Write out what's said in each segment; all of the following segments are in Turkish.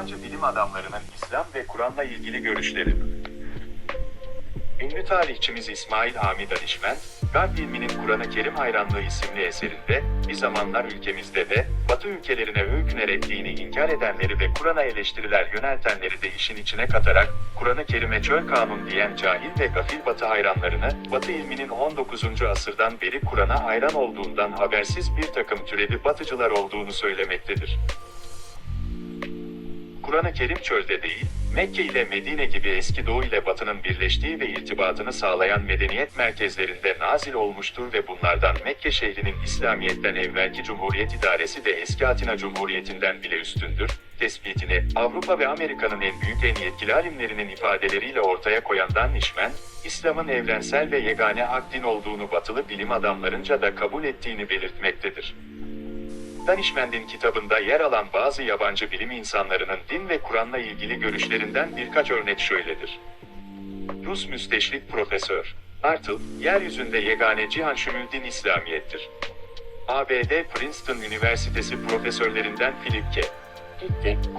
yabancı bilim adamlarının İslam ve Kur'an'la ilgili görüşleri. Ünlü tarihçimiz İsmail Hami Danişmen, Garp ilminin Kur'an-ı Kerim hayranlığı isimli eserinde, bir zamanlar ülkemizde de, Batı ülkelerine öykünerek dini inkar edenleri ve Kur'an'a eleştiriler yöneltenleri de işin içine katarak, Kur'an-ı Kerim'e çöl kanun diyen cahil ve gafil Batı hayranlarını, Batı ilminin 19. asırdan beri Kur'an'a hayran olduğundan habersiz bir takım türevi batıcılar olduğunu söylemektedir. Kur'an-ı Kerim çölde değil, Mekke ile Medine gibi eski Doğu ile Batı'nın birleştiği ve irtibatını sağlayan medeniyet merkezlerinde nazil olmuştur ve bunlardan Mekke şehrinin İslamiyet'ten evvelki Cumhuriyet idaresi de eski Atina Cumhuriyeti'nden bile üstündür, tespitini Avrupa ve Amerika'nın en büyük en yetkili alimlerinin ifadeleriyle ortaya koyan Danişmen, İslam'ın evrensel ve yegane hak din olduğunu batılı bilim adamlarınca da kabul ettiğini belirtmektedir. Danişmend'in kitabında yer alan bazı yabancı bilim insanlarının din ve Kur'an'la ilgili görüşlerinden birkaç örnek şöyledir. Rus müsteşrik profesör Artel, yeryüzünde yegane cihan şümül din İslamiyettir. ABD Princeton Üniversitesi profesörlerinden Philip K.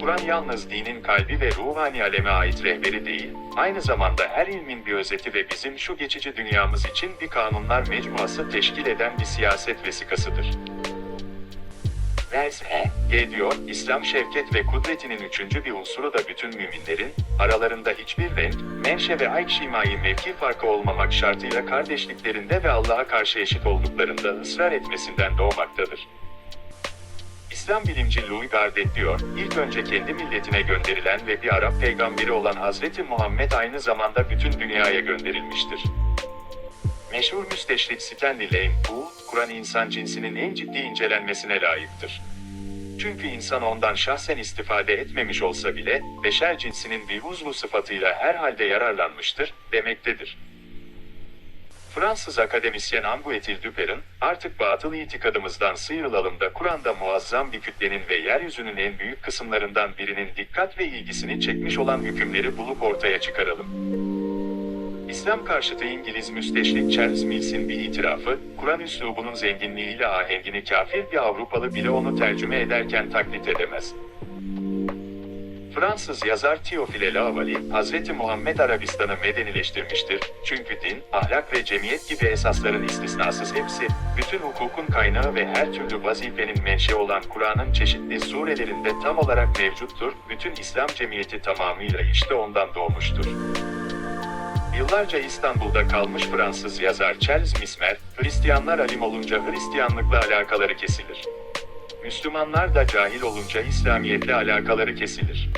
Kur'an yalnız dinin kalbi ve ruhani aleme ait rehberi değil, aynı zamanda her ilmin bir özeti ve bizim şu geçici dünyamız için bir kanunlar mecmuası teşkil eden bir siyaset vesikasıdır. Wells H. G diyor, İslam şevket ve kudretinin üçüncü bir unsuru da bütün müminlerin, aralarında hiçbir renk, menşe ve ayk-şimai mevki farkı olmamak şartıyla kardeşliklerinde ve Allah'a karşı eşit olduklarında ısrar etmesinden doğmaktadır. İslam bilimci Louis Gardet diyor, ilk önce kendi milletine gönderilen ve bir Arap peygamberi olan Hazreti Muhammed aynı zamanda bütün dünyaya gönderilmiştir. Meşhur müsteşrik Stanley Lane Poole, Kur'an insan cinsinin en ciddi incelenmesine layıktır. Çünkü insan ondan şahsen istifade etmemiş olsa bile, beşer cinsinin bir uzvu sıfatıyla herhalde yararlanmıştır, demektedir. Fransız akademisyen Anguetil Duper'in, artık batıl itikadımızdan sıyrılalım da Kur'an'da muazzam bir kütlenin ve yeryüzünün en büyük kısımlarından birinin dikkat ve ilgisini çekmiş olan hükümleri bulup ortaya çıkaralım. İslam karşıtı İngiliz müsteşrik Charles Mills'in bir itirafı, Kur'an üslubunun zenginliğiyle ahengini kafir bir Avrupalı bile onu tercüme ederken taklit edemez. Fransız yazar Théophile Lavali, Hz. Muhammed Arabistan'ı medenileştirmiştir. Çünkü din, ahlak ve cemiyet gibi esasların istisnasız hepsi, bütün hukukun kaynağı ve her türlü vazifenin menşe olan Kur'an'ın çeşitli surelerinde tam olarak mevcuttur. Bütün İslam cemiyeti tamamıyla işte ondan doğmuştur. Yıllarca İstanbul'da kalmış Fransız yazar Charles Mismer, Hristiyanlar alim olunca Hristiyanlıkla alakaları kesilir. Müslümanlar da cahil olunca İslamiyetle alakaları kesilir.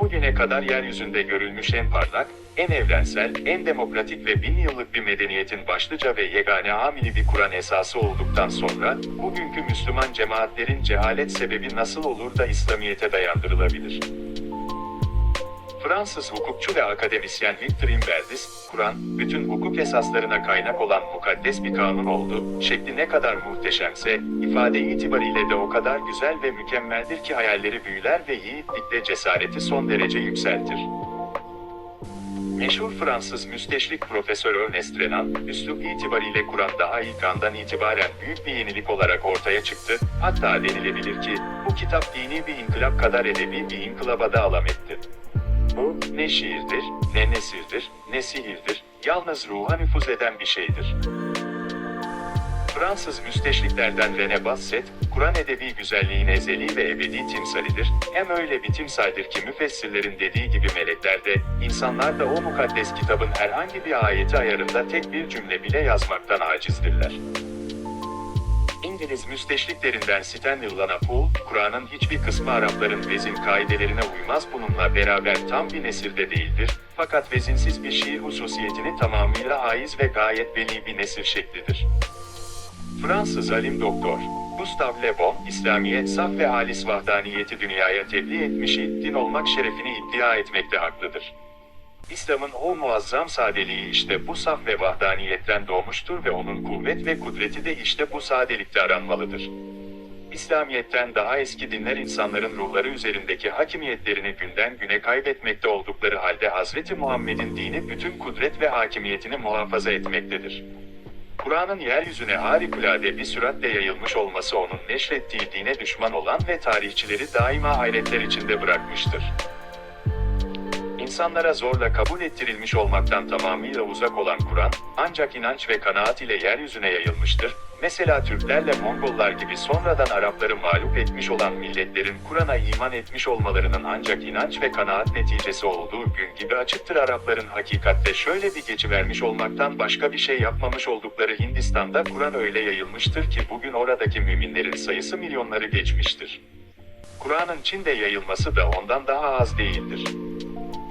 Bugüne kadar yeryüzünde görülmüş en parlak, en evrensel, en demokratik ve bin yıllık bir medeniyetin başlıca ve yegane amili bir Kur'an esası olduktan sonra, bugünkü Müslüman cemaatlerin cehalet sebebi nasıl olur da İslamiyete dayandırılabilir? Fransız hukukçu ve akademisyen Victor Imberdis, Kur'an, bütün hukuk esaslarına kaynak olan mukaddes bir kanun oldu, şekli ne kadar muhteşemse, ifade itibariyle de o kadar güzel ve mükemmeldir ki hayalleri büyüler ve yiğitlikle cesareti son derece yükseltir. Meşhur Fransız müsteşrik Profesör Ernest Renan, üslup itibariyle Kur'an daha ilk andan itibaren büyük bir yenilik olarak ortaya çıktı, hatta denilebilir ki, bu kitap dini bir inkılap kadar edebi bir inkılaba da alametti. Bu, ne şiirdir, ne nesirdir, ne sihirdir, yalnız ruha nüfuz eden bir şeydir. Fransız müsteşriklerden René Basset, Kur'an edebi güzelliğin ezeli ve ebedi timsalidir, hem öyle bir timsaldir ki müfessirlerin dediği gibi melekler de, insanlar da o mukaddes kitabın herhangi bir ayeti ayarında tek bir cümle bile yazmaktan acizdirler. İngiliz müsteşriklerinden Stanley Lanapool, Kur'an'ın hiçbir kısmı Arapların vezin kaidelerine uymaz bununla beraber tam bir nesirde değildir, fakat vezinsiz bir şiir hususiyetini tamamıyla haiz ve gayet veli bir nesir şeklidir. Fransız alim doktor Gustave Le Bon, İslamiyet saf ve halis vahdaniyeti dünyaya tebliğ etmiş din olmak şerefini iddia etmekte haklıdır. İslam'ın o muazzam sadeliği işte bu saf ve vahdaniyetten doğmuştur ve onun kuvvet ve kudreti de işte bu sadelikte aranmalıdır. İslamiyet'ten daha eski dinler insanların ruhları üzerindeki hakimiyetlerini günden güne kaybetmekte oldukları halde Hazreti Muhammed'in dini bütün kudret ve hakimiyetini muhafaza etmektedir. Kur'an'ın yeryüzüne harikulade bir süratle yayılmış olması onun neşrettiği dine düşman olan ve tarihçileri daima hayretler içinde bırakmıştır. İnsanlara zorla kabul ettirilmiş olmaktan tamamıyla uzak olan Kur'an, ancak inanç ve kanaat ile yeryüzüne yayılmıştır. Mesela Türklerle Mongollar gibi sonradan Arapları mağlup etmiş olan milletlerin Kur'an'a iman etmiş olmalarının ancak inanç ve kanaat neticesi olduğu gün gibi açıktır Arapların hakikatte şöyle bir geçivermiş olmaktan başka bir şey yapmamış oldukları Hindistan'da Kur'an öyle yayılmıştır ki bugün oradaki müminlerin sayısı milyonları geçmiştir. Kur'an'ın Çin'de yayılması da ondan daha az değildir.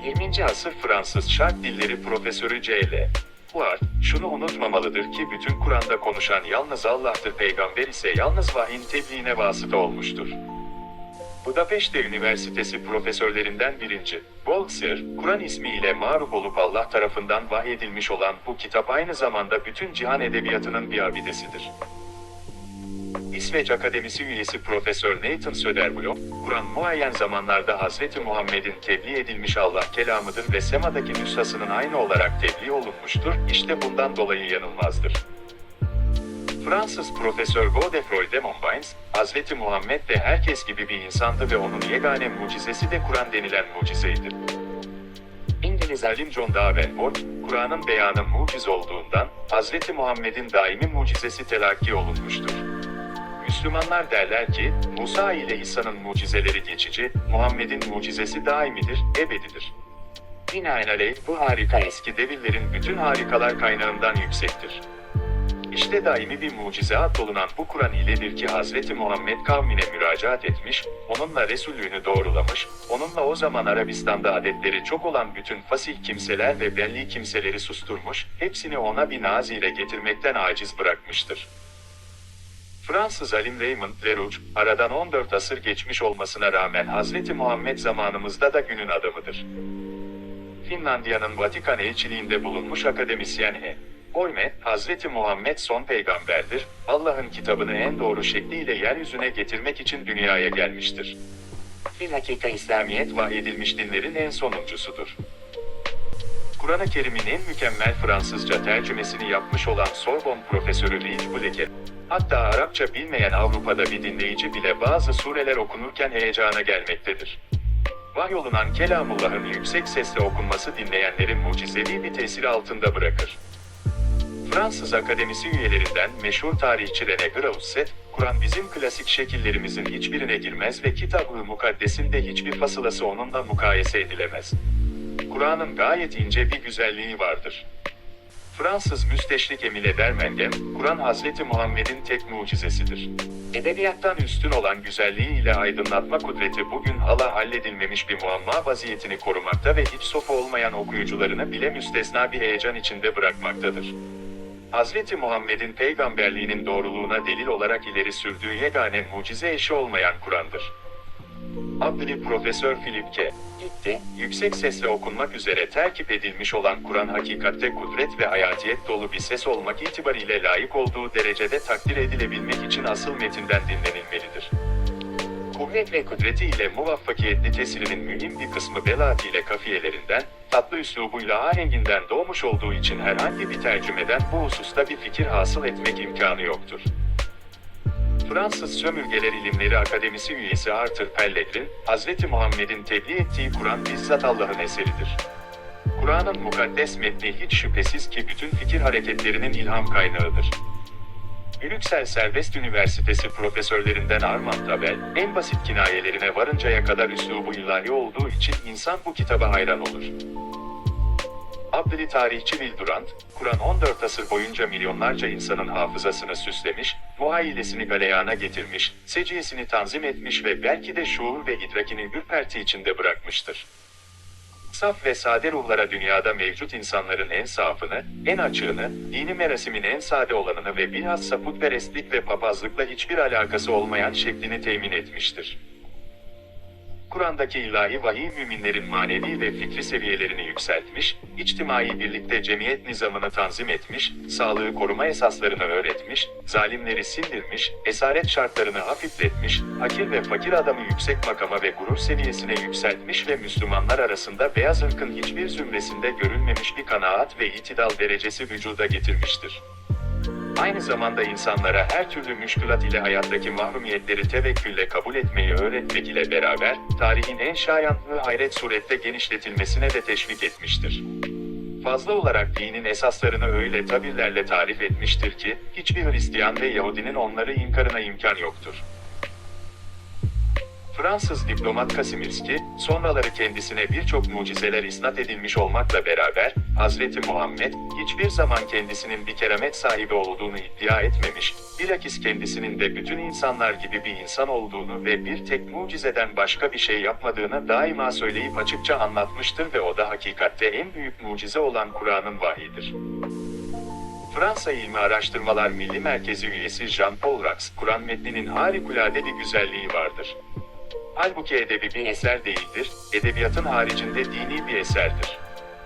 20. asır Fransız şark dilleri profesörü C.L. Huart, şunu unutmamalıdır ki bütün Kur'an'da konuşan yalnız Allah'tır peygamber ise yalnız vahyin tebliğine vasıta olmuştur. Budapeşte Üniversitesi profesörlerinden birinci, Bolzer, Kur'an ismiyle maruf olup Allah tarafından vahyedilmiş olan bu kitap aynı zamanda bütün cihan edebiyatının bir abidesidir. İsveç Akademisi üyesi Profesör Nathan Söderblom, Kur'an muayyen zamanlarda Hazreti Muhammed'in tebliğ edilmiş Allah kelamıdır ve semadaki nüshasının aynı olarak tebliğ olunmuştur, işte bundan dolayı yanılmazdır. Fransız Profesör Godefroy de Montbines, Hazreti Muhammed de herkes gibi bir insandı ve onun yegane mucizesi de Kur'an denilen mucizeydi. İngiliz alim John Davenport, Kur'an'ın beyanı muciz olduğundan, Hazreti Muhammed'in daimi mucizesi telakki olunmuştur. Müslümanlar derler ki, Musa ile İsa'nın mucizeleri geçici, Muhammed'in mucizesi daimidir, ebedidir. Binaenaleyh bu harika eski devirlerin bütün harikalar kaynağından yüksektir. İşte daimi bir mucize olunan bu Kur'an iledir ki Hazreti Muhammed kavmine müracaat etmiş, onunla Resullüğünü doğrulamış, onunla o zaman Arabistan'da adetleri çok olan bütün fasih kimseler ve belli kimseleri susturmuş, hepsini ona bir nazire getirmekten aciz bırakmıştır. Fransız alim Raymond Lerouge, aradan 14 asır geçmiş olmasına rağmen Hazreti Muhammed zamanımızda da günün adamıdır. Finlandiya'nın Vatikan elçiliğinde bulunmuş akademisyen E. Oyme, Hazreti Muhammed son peygamberdir, Allah'ın kitabını en doğru şekliyle yeryüzüne getirmek için dünyaya gelmiştir. Bilhakika İslamiyet vahyedilmiş dinlerin en sonuncusudur. Kur'an-ı Kerim'in en mükemmel Fransızca tercümesini yapmış olan Sorbonne profesörü Louis Bleke, hatta Arapça bilmeyen Avrupa'da bir dinleyici bile bazı sureler okunurken heyecana gelmektedir. Vahyolunan Kelamullah'ın yüksek sesle okunması dinleyenlerin mucizevi bir tesiri altında bırakır. Fransız Akademisi üyelerinden meşhur tarihçi René Grausset, Kur'an bizim klasik şekillerimizin hiçbirine girmez ve Kitab-ı Mukaddes'in de hiçbir fasılası onunla mukayese edilemez. Kur'an'ın gayet ince bir güzelliği vardır. Fransız müsteşrik Emile Dermengem, Kur'an Hazreti Muhammed'in tek mucizesidir. Edebiyattan üstün olan güzelliği ile aydınlatma kudreti bugün hala halledilmemiş bir muamma vaziyetini korumakta ve hiç olmayan okuyucularını bile müstesna bir heyecan içinde bırakmaktadır. Hazreti Muhammed'in peygamberliğinin doğruluğuna delil olarak ileri sürdüğü yegane mucize eşi olmayan Kur'an'dır. Abdülü Profesör Philip K. Gitti, yüksek sesle okunmak üzere terkip edilmiş olan Kur'an hakikatte kudret ve hayatiyet dolu bir ses olmak itibariyle layık olduğu derecede takdir edilebilmek için asıl metinden dinlenilmelidir. Kuvvet ve kudreti ile muvaffakiyetli tesirinin mühim bir kısmı belaat ile kafiyelerinden, tatlı üslubuyla ahenginden doğmuş olduğu için herhangi bir tercümeden bu hususta bir fikir hasıl etmek imkanı yoktur. Fransız Sömürgeler İlimleri Akademisi üyesi Arthur Pellegrin, Hazreti Muhammed'in tebliğ ettiği Kur'an bizzat Allah'ın eseridir. Kur'an'ın mukaddes metni hiç şüphesiz ki bütün fikir hareketlerinin ilham kaynağıdır. Brüksel Serbest Üniversitesi profesörlerinden Armand Tabel, en basit kinayelerine varıncaya kadar üslubu ilahi olduğu için insan bu kitaba hayran olur. Abdili tarihçi Will Durant, Kur'an 14 asır boyunca milyonlarca insanın hafızasını süslemiş, muhayyilesini galeyana getirmiş, seciyesini tanzim etmiş ve belki de şuur ve idrakini ürperti içinde bırakmıştır. Saf ve sade ruhlara dünyada mevcut insanların en safını, en açığını, dini merasimin en sade olanını ve bilhassa putperestlik ve papazlıkla hiçbir alakası olmayan şeklini temin etmiştir. Kur'an'daki ilahi vahiy müminlerin manevi ve fikri seviyelerini yükseltmiş, içtimai birlikte cemiyet nizamını tanzim etmiş, sağlığı koruma esaslarını öğretmiş, zalimleri sindirmiş, esaret şartlarını hafifletmiş, hakir ve fakir adamı yüksek makama ve gurur seviyesine yükseltmiş ve Müslümanlar arasında beyaz ırkın hiçbir zümresinde görülmemiş bir kanaat ve itidal derecesi vücuda getirmiştir. Aynı zamanda insanlara her türlü müşkülat ile hayattaki mahrumiyetleri tevekkülle kabul etmeyi öğretmek ile beraber, tarihin en şayanlı hayret surette genişletilmesine de teşvik etmiştir. Fazla olarak dinin esaslarını öyle tabirlerle tarif etmiştir ki, hiçbir Hristiyan ve Yahudinin onları inkarına imkan yoktur. Fransız diplomat Kasimirski, sonraları kendisine birçok mucizeler isnat edilmiş olmakla beraber, Hazreti Muhammed, hiçbir zaman kendisinin bir keramet sahibi olduğunu iddia etmemiş, bilakis kendisinin de bütün insanlar gibi bir insan olduğunu ve bir tek mucizeden başka bir şey yapmadığını daima söyleyip açıkça anlatmıştır ve o da hakikatte en büyük mucize olan Kur'an'ın vahidir. Fransa İlmi Araştırmalar Milli Merkezi üyesi Jean-Paul Rax, Kur'an metninin harikulade bir güzelliği vardır. Halbuki edebi bir eser değildir, edebiyatın haricinde dini bir eserdir.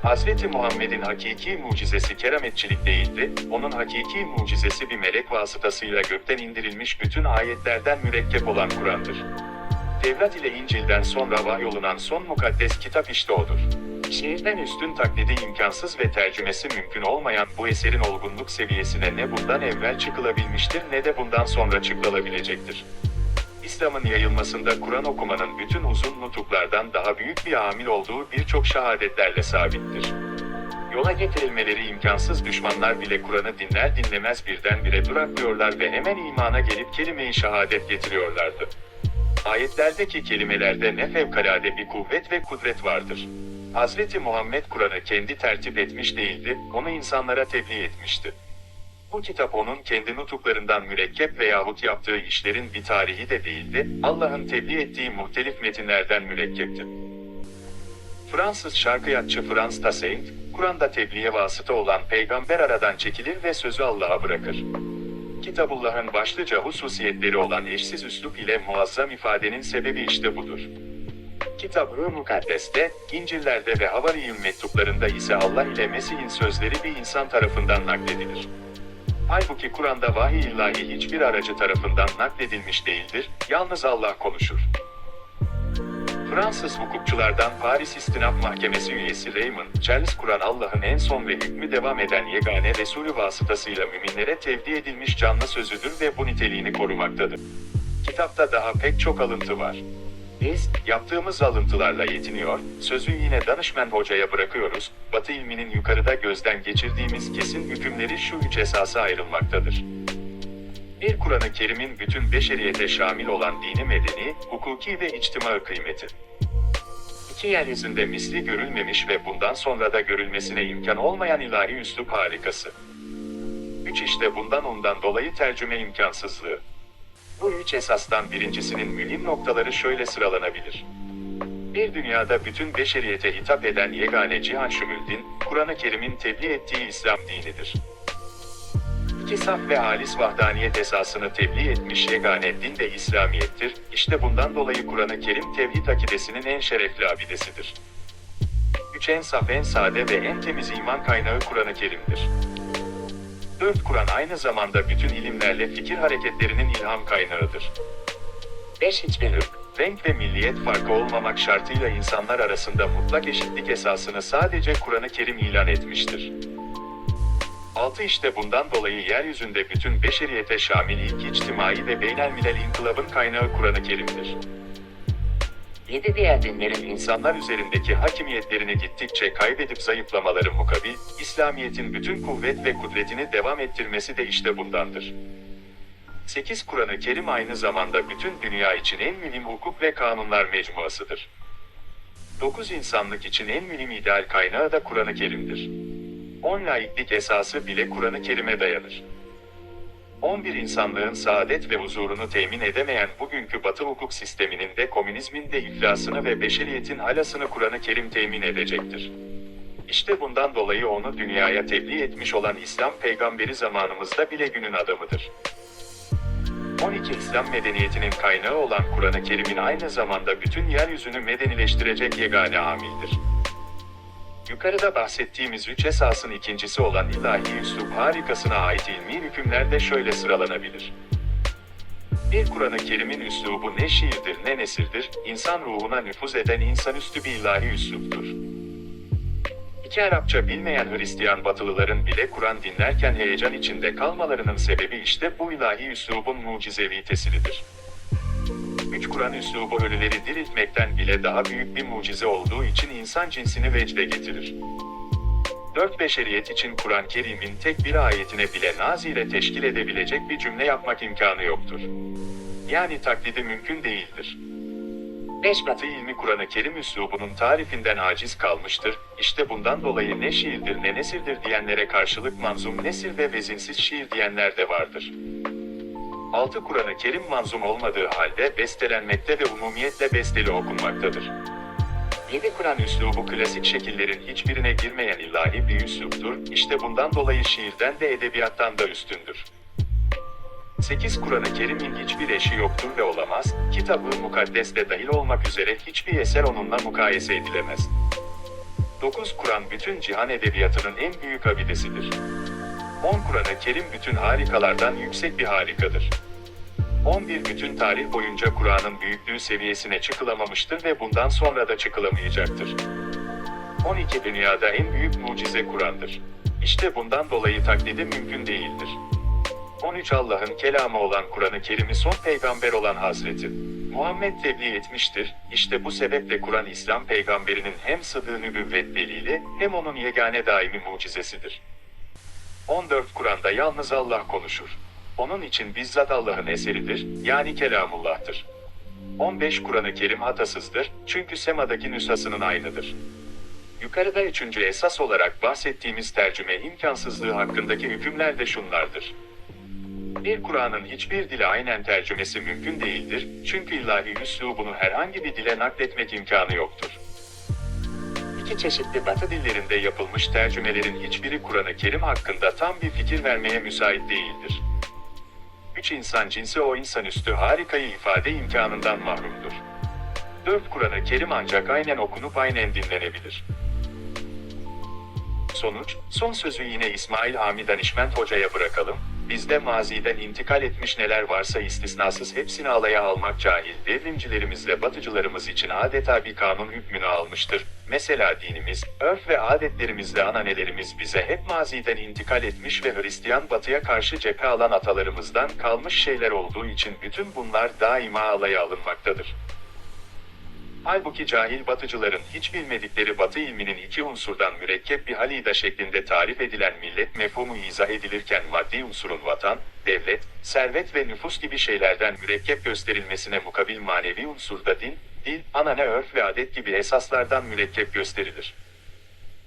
Hazreti Muhammed'in hakiki mucizesi kerametçilik değildi, onun hakiki mucizesi bir melek vasıtasıyla gökten indirilmiş bütün ayetlerden mürekkep olan Kur'an'dır. Tevrat ile İncil'den sonra vahyolunan son mukaddes kitap işte odur. Şiirden üstün taklidi imkansız ve tercümesi mümkün olmayan bu eserin olgunluk seviyesine ne bundan evvel çıkılabilmiştir ne de bundan sonra çıkılabilecektir. İslam'ın yayılmasında Kur'an okumanın bütün uzun nutuklardan daha büyük bir amil olduğu birçok şehadetlerle sabittir. Yola getirilmeleri imkansız düşmanlar bile Kur'an'ı dinler dinlemez birdenbire duraklıyorlar ve hemen imana gelip kelime-i şehadet getiriyorlardı. Ayetlerdeki kelimelerde ne fevkalade bir kuvvet ve kudret vardır. Hazreti Muhammed Kur'an'ı kendi tertip etmiş değildi, onu insanlara tebliğ etmişti. Bu kitap onun kendi nutuklarından mürekkep veyahut yaptığı işlerin bir tarihi de değildi, Allah'ın tebliğ ettiği muhtelif metinlerden mürekkepti. Fransız şarkıyatçı Frans Tassaint, Kur'an'da tebliğe vasıta olan peygamber aradan çekilir ve sözü Allah'a bırakır. Kitabullah'ın başlıca hususiyetleri olan eşsiz üslup ile muazzam ifadenin sebebi işte budur. Kitab-ı Mukaddes'te, İncil'lerde ve Havariyun mektuplarında ise Allah ile Mesih'in sözleri bir insan tarafından nakledilir. Halbuki Kur'an'da vahiy ilahi hiçbir aracı tarafından nakledilmiş değildir, yalnız Allah konuşur. Fransız hukukçulardan Paris İstinaf Mahkemesi üyesi Raymond Charles Kur'an Allah'ın en son ve hükmü devam eden yegane Resulü vasıtasıyla müminlere tevdi edilmiş canlı sözüdür ve bu niteliğini korumaktadır. Kitapta daha pek çok alıntı var. Biz, yaptığımız alıntılarla yetiniyor, sözü yine danışmen hocaya bırakıyoruz, Batı ilminin yukarıda gözden geçirdiğimiz kesin hükümleri şu üç esasa ayrılmaktadır. Bir Kur'an-ı Kerim'in bütün beşeriyete şamil olan dini medeni, hukuki ve içtimai kıymeti. İki yeryüzünde misli görülmemiş ve bundan sonra da görülmesine imkan olmayan ilahi üslup harikası. Üç işte bundan ondan dolayı tercüme imkansızlığı. Bu üç esastan birincisinin mühim noktaları şöyle sıralanabilir. Bir dünyada bütün beşeriyete hitap eden yegane cihan şümüldin, Kur'an-ı Kerim'in tebliğ ettiği İslam dinidir. İki saf ve halis vahdaniyet esasını tebliğ etmiş yegane din de İslamiyettir, işte bundan dolayı Kur'an-ı Kerim tevhid akidesinin en şerefli abidesidir. Üç en saf en sade ve en temiz iman kaynağı Kur'an-ı Kerim'dir. 4 Kur'an aynı zamanda bütün ilimlerle fikir hareketlerinin ilham kaynağıdır. 5 Hiçbir ırk, renk ve milliyet farkı olmamak şartıyla insanlar arasında mutlak eşitlik esasını sadece Kur'an-ı Kerim ilan etmiştir. 6 işte bundan dolayı yeryüzünde bütün beşeriyete şamil ilk içtimai ve beynelmilel inkılabın kaynağı Kur'an-ı Kerim'dir. Yedi diğer dinlerin insanlar üzerindeki hakimiyetlerini gittikçe kaybedip zayıflamaları mukabil, İslamiyet'in bütün kuvvet ve kudretini devam ettirmesi de işte bundandır. 8 Kur'an-ı Kerim aynı zamanda bütün dünya için en mühim hukuk ve kanunlar mecmuasıdır. 9 insanlık için en mühim ideal kaynağı da Kur'an-ı Kerim'dir. 10 laiklik esası bile Kur'an-ı Kerim'e dayanır. 11 insanlığın saadet ve huzurunu temin edemeyen bugünkü Batı hukuk sisteminin de komünizmin de iflasını ve beşeriyetin halasını Kur'an-ı Kerim temin edecektir. İşte bundan dolayı onu dünyaya tebliğ etmiş olan İslam peygamberi zamanımızda bile günün adamıdır. 12 İslam medeniyetinin kaynağı olan Kur'an-ı Kerim'in aynı zamanda bütün yeryüzünü medenileştirecek yegane amildir. Yukarıda bahsettiğimiz üç esasın ikincisi olan ilahi üslup harikasına ait ilmi hükümler de şöyle sıralanabilir. Bir Kur'an-ı Kerim'in üslubu ne şiirdir ne nesirdir, insan ruhuna nüfuz eden insanüstü bir ilahi üsluptur. İki Arapça bilmeyen Hristiyan batılıların bile Kur'an dinlerken heyecan içinde kalmalarının sebebi işte bu ilahi üslubun mucizevi tesiridir. Üç Kur'an üslubu ölüleri diriltmekten bile daha büyük bir mucize olduğu için insan cinsini vecde getirir. Dört beşeriyet için Kur'an-ı Kerim'in tek bir ayetine bile nazire teşkil edebilecek bir cümle yapmak imkanı yoktur. Yani taklidi mümkün değildir. Beş Batı ilmi Kur'an-ı Kerim üslubunun tarifinden aciz kalmıştır. İşte bundan dolayı ne şiirdir ne nesirdir diyenlere karşılık manzum nesir ve vezinsiz şiir diyenler de vardır. Altı Kur'an-ı Kerim manzum olmadığı halde bestelenmekte ve umumiyetle besteli okunmaktadır. Yedi Kur'an üslubu klasik şekillerin hiçbirine girmeyen ilahi bir üsluptur, işte bundan dolayı şiirden de edebiyattan da üstündür. 8 Kur'an-ı Kerim'in hiçbir eşi yoktur ve olamaz, kitabı mukaddes de dahil olmak üzere hiçbir eser onunla mukayese edilemez. 9 Kur'an bütün cihan edebiyatının en büyük abidesidir. 10 Kur'an-ı Kerim bütün harikalardan yüksek bir harikadır. 11 bütün tarih boyunca Kur'an'ın büyüklüğü seviyesine çıkılamamıştır ve bundan sonra da çıkılamayacaktır. 12 dünyada en büyük mucize Kur'an'dır. İşte bundan dolayı taklidi mümkün değildir. 13 Allah'ın kelamı olan Kur'an-ı Kerim'i son peygamber olan Hazreti Muhammed tebliğ etmiştir. İşte bu sebeple Kur'an İslam peygamberinin hem sıdığı nübüvvet delili hem onun yegane daimi mucizesidir. 14 Kur'an'da yalnız Allah konuşur. Onun için bizzat Allah'ın eseridir, yani kelamullah'tır. 15 Kur'an-ı Kerim hatasızdır, çünkü semadaki nüshasının aynıdır. Yukarıda üçüncü esas olarak bahsettiğimiz tercüme imkansızlığı hakkındaki hükümler de şunlardır. Bir Kur'an'ın hiçbir dile aynen tercümesi mümkün değildir, çünkü ilahi üslubunu herhangi bir dile nakletmek imkanı yoktur. İki çeşitli batı dillerinde yapılmış tercümelerin hiçbiri Kur'an-ı Kerim hakkında tam bir fikir vermeye müsait değildir. Üç insan cinsi o insanüstü harikayı ifade imkanından mahrumdur. Dört Kur'an-ı Kerim ancak aynen okunup aynen dinlenebilir. Sonuç, son sözü yine İsmail Hami Danişment Hoca'ya bırakalım. Bizde maziden intikal etmiş neler varsa istisnasız hepsini alaya almak cahil devrimcilerimizle batıcılarımız için adeta bir kanun hükmünü almıştır. Mesela dinimiz, örf ve adetlerimizle ananelerimiz bize hep maziden intikal etmiş ve Hristiyan batıya karşı cephe alan atalarımızdan kalmış şeyler olduğu için bütün bunlar daima alaya alınmaktadır. Halbuki cahil batıcıların hiç bilmedikleri batı ilminin iki unsurdan mürekkep bir halida şeklinde tarif edilen millet mefhumu izah edilirken maddi unsurun vatan, devlet, servet ve nüfus gibi şeylerden mürekkep gösterilmesine mukabil manevi unsurda din, dil, anane örf ve adet gibi esaslardan mürekkep gösterilir.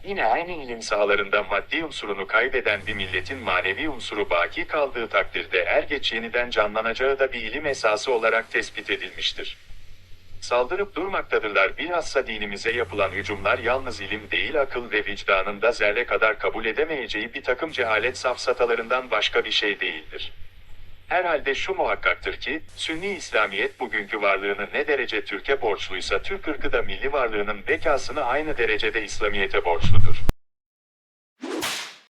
Yine aynı ilim sahalarında maddi unsurunu kaybeden bir milletin manevi unsuru baki kaldığı takdirde er geç yeniden canlanacağı da bir ilim esası olarak tespit edilmiştir. Saldırıp durmaktadırlar bilhassa dinimize yapılan hücumlar yalnız ilim değil akıl ve vicdanın da zerre kadar kabul edemeyeceği bir takım cehalet safsatalarından başka bir şey değildir. Herhalde şu muhakkaktır ki, Sünni İslamiyet bugünkü varlığını ne derece Türkiye borçluysa Türk ırkı da milli varlığının bekasını aynı derecede İslamiyet'e borçludur.